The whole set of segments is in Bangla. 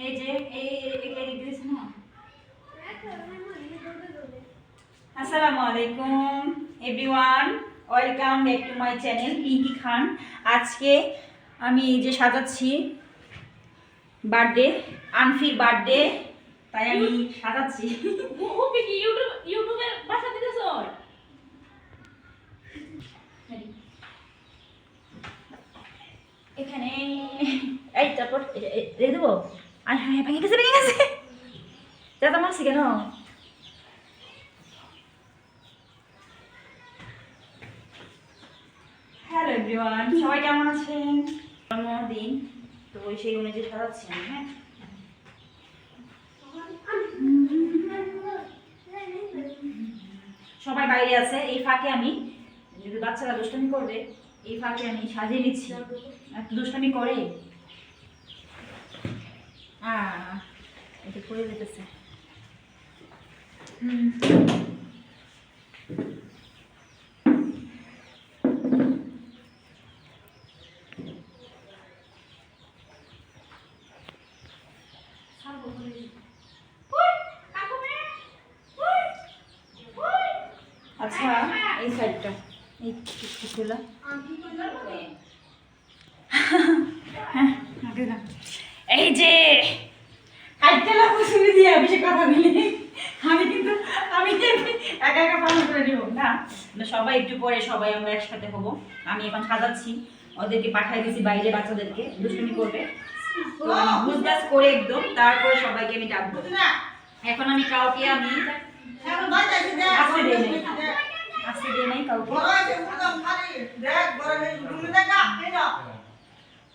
এই যে, এই এটা দিয়েছে না আসসালামু আলাইকুম everyone welcome back to my channel Pinky Khan আজকে আমি যে সাজাচ্ছি বার্থডে আনফির বার্থডে তাই আমি সাজাচ্ছি। ইউটিউব বাসা দিতেছ? এখানে, এই তারপর রেখে দেবো আর হ্যাঁ ভেঙে গেছে ভেঙে গেছে। দাদা মাসি কেন? হ্যালো এভরিওয়ান সবাই কেমন আছেন? জন্মদিন তো সেই অনুযায়ী সাজাচ্ছি আমি হ্যাঁ? সবাই বাইরে আছে এই ফাঁকে আমি যদি বাচ্চারা দুষ্টামি করবে এই ফাঁকে আমি সাজিয়ে নিচ্ছি। একটু দুষ্টামি করে? এটা করে হুম আচ্ছা এই সাইডটা। এই কিছুগুলো হ্যাঁ আগে না। এই যে হাইটটা লাগবো শুনে দিয়ে অফিসে কথা দিলে আমি কিন্তু আমি একা একা পালন করে নিব না সবাই একটু পরে সবাই আমরা একসাথে হব। আমি এখন সাজাচ্ছি। ওদেরকে পাঠিয়ে দিয়েছি বাইরে বাচ্চাদেরকে। দুষ্টুমি করবে। তো করে একদম। তারপরে সবাইকে আমি ডাকবো। এখন আমি কাউকে আমি আসতে দিই নাই। আসতে দিই নাই কাউকে।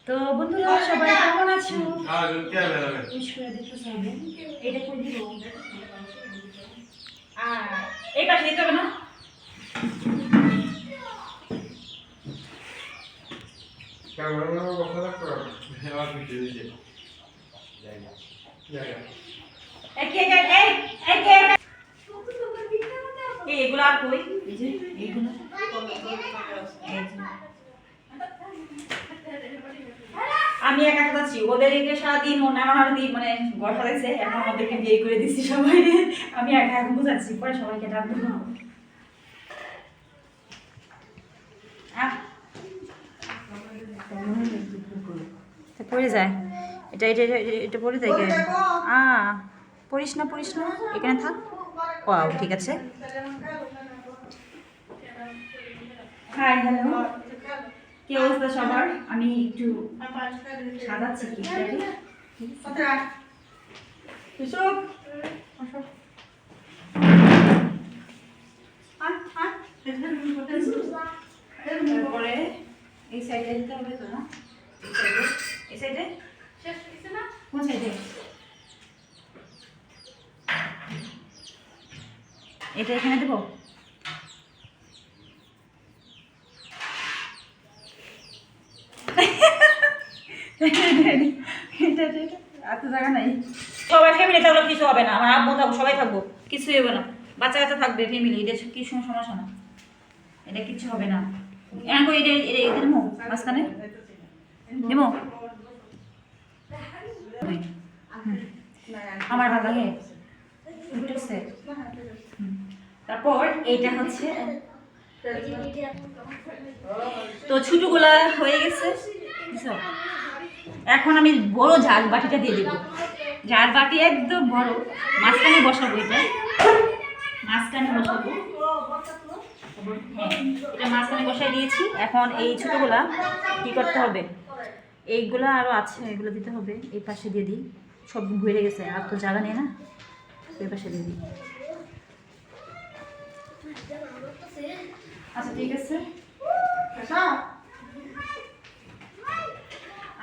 তো বন্ধুরা সবাই কেমন আছো? এটা করে দিব আর এই পাশে দিতে হবে না? এগুলো আর কই? এই যে এইগুলো। আমি একা একা যাচ্ছি ওদেরকে সারাদিন ও নানা নানা দিন মানে গঠা দিয়েছে এখন ওদেরকে বিয়ে করে দিচ্ছি সবাই। আমি একা এখন বুঝাচ্ছি পরে সবাইকে ডাকবো। পড়ে যায়। এটা এটা এটা- এটা- এটা পড়ে যায় কেন? আ পড়িস না পড়িস না। এখানে থাক। ও ঠিক আছে। হাই হ্যালো কি অবস্থা সবার আমি একটু সাজাচ্ছি কি তারপরে এই সাইডে দিতে হবে তো না? এই সাইডে এই সাইডে শেষ না? কোন সাইডে এটা এখানে দেবো? সবাই ফ্যামিলি থাকলে, কিছু হবে না। আমার আব্বু থাকব সবাই থাকব কিছুই হবে না। বাচ্চা কাচ্চা থাকবে ফ্যামিলি এটা কিছু সমস্যা না এটা কিচ্ছু হবে না। এখন এটা এটা এটা দেবো মাঝখানে। দেবো। আমার ভালো লাগে। তারপর এইটা হচ্ছে, তো ছুটুগুলা হয়ে গেছে? এখন আমি বড় ঝাল বাটিটা দিয়ে দেবো। ঝাল বাটি একদম বড়। মাঝখানে বসাবো এটা। মাঝখানে বসাবো। এটা মাঝখানে বসাই দিয়েছি। এখন এই ছোটোগুলা কী করতে হবে? এইগুলো আরও আছে, এগুলো দিতে হবে। এই পাশে দিয়ে দিই। সব ভরে গেছে। আর তো জায়গা নেই না? এই পাশে দিয়ে দিই। আচ্ছা ঠিক আছে।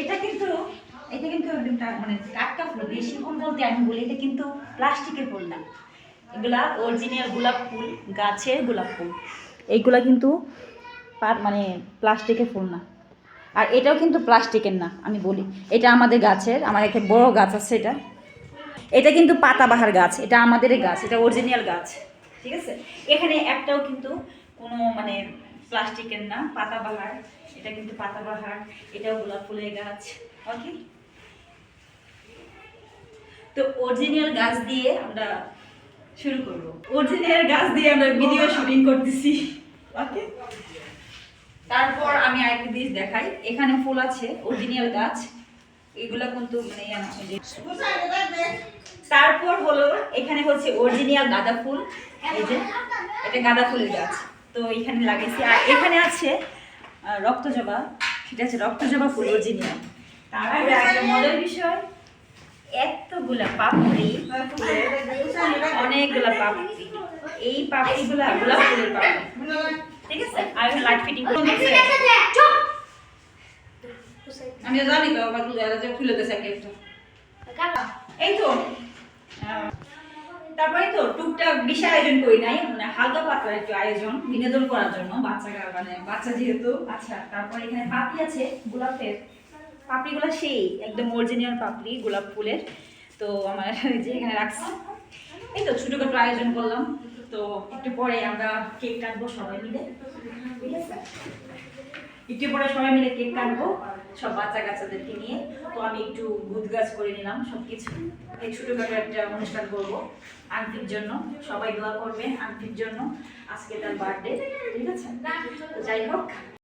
এটা কিন্তু এটা কিন্তু মানে টাটকা ফুল, বেশি ফুল বলতে আমি বলি, এটা কিন্তু প্লাস্টিকের ফুল না। এগুলা অরিজিনাল গোলাপ ফুল, গাছের গোলাপ ফুল। এইগুলা কিন্তু মানে প্লাস্টিকের ফুল না। আর এটাও কিন্তু প্লাস্টিকের না, আমি বলি। এটা আমাদের গাছের, আমার একটা বড় গাছ আছে এটা। এটা কিন্তু পাতাবাহার গাছ, এটা আমাদেরই গাছ, এটা অরিজিনাল গাছ, ঠিক আছে? এখানে একটাও কিন্তু কোনো মানে প্লাস্টিকের না পাতাবাহার। এটা কিন্তু পাতাবাহার এটাও গোলাপ ফুলের গাছ। ওকে তো অরিজিনাল গাছ দিয়ে আমরা শুরু করব। অরিজিনাল গাছ দিয়ে আমরা ভিডিও শুটিং করতেছি। ওকে তারপর আমি আরেকটা জিনিস দেখাই। এখানে ফুল আছে অরিজিনাল গাছ। এগুলো কিন্তু মানে তারপর হলো এখানে হচ্ছে অরিজিনাল গাঁদা ফুল। এই যে এটা গাঁদা ফুলের গাছ। তো এখানে লাগাইছি। আর এখানে আছে রক্তজবা সেটা হচ্ছে রক্তজবা ফুল অরিজিনাল তারপরে একটা মজার বিষয়। এতগুলা পাপড়ি অনেকগুলা পাপড়ি। এই পাপড়িগুলা গোলাপ ফুলের পাপড়ি। ঠিক আছে? আর লাইট ফিটিং করে আমি জানি তো আমার দিয়েছে একটা। এই তো। তো টুকটাক বেশি আয়োজন করি নাই মানে হালকা পাতলা একটু আয়োজন, বিনোদন করার জন্য বাচ্চা মানে বাচ্চা যেহেতু আচ্ছা তারপরে এখানে পাপড়ি আছে, গোলাপের। পাপড়িগুলো সেই, একদম অরিজিনাল পাপড়ি, গোলাপ ফুলের। তো আমার যে এখানে রাখছি। এই তো ছোটখাটো আয়োজন করলাম। তো একটু পরে আমরা কেক কাটবো সবাই মিলে। ঠিক আছে? একটু পরে সবাই মিলে কেক কাটবো। সব বাচ্চা কাচ্চাদেরকে নিয়ে। তো আমি একটু গুদ গাছ করে নিলাম সব কিছু এই ছোটোখাটো একটা অনুষ্ঠান করব আন্টির জন্য। সবাই দোয়া করবে আংটির জন্য। আজকে তার বার্থডে ঠিক আছে? যাই হোক।